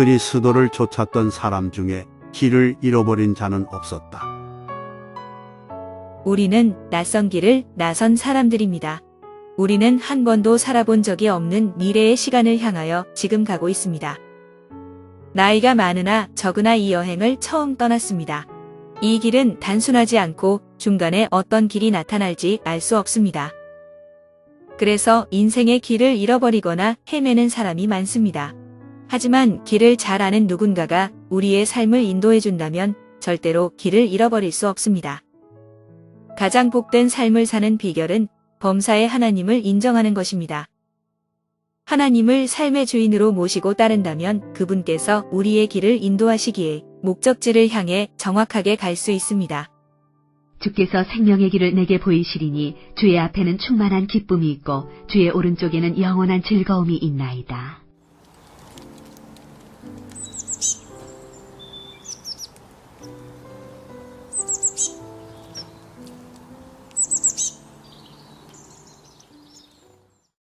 그리스도를 쫓았던 사람 중에 길을 잃어버린 자는 없었다. 우리는 낯선 길을 나선 사람들입니다. 우리는 한 번도 살아본 적이 없는 미래의 시간을 향하여 지금 가고 있습니다. 나이가 많으나 적으나 이 여행을 처음 떠났습니다. 이 길은 단순하지 않고 중간에 어떤 길이 나타날지 알 수 없습니다. 그래서 인생의 길을 잃어버리거나 헤매는 사람이 많습니다. 하지만 길을 잘 아는 누군가가 우리의 삶을 인도해 준다면 절대로 길을 잃어버릴 수 없습니다. 가장 복된 삶을 사는 비결은 범사의 하나님을 인정하는 것입니다. 하나님을 삶의 주인으로 모시고 따른다면 그분께서 우리의 길을 인도하시기에 목적지를 향해 정확하게 갈 수 있습니다. 주께서 생명의 길을 내게 보이시리니 주의 앞에는 충만한 기쁨이 있고 주의 오른쪽에는 영원한 즐거움이 있나이다.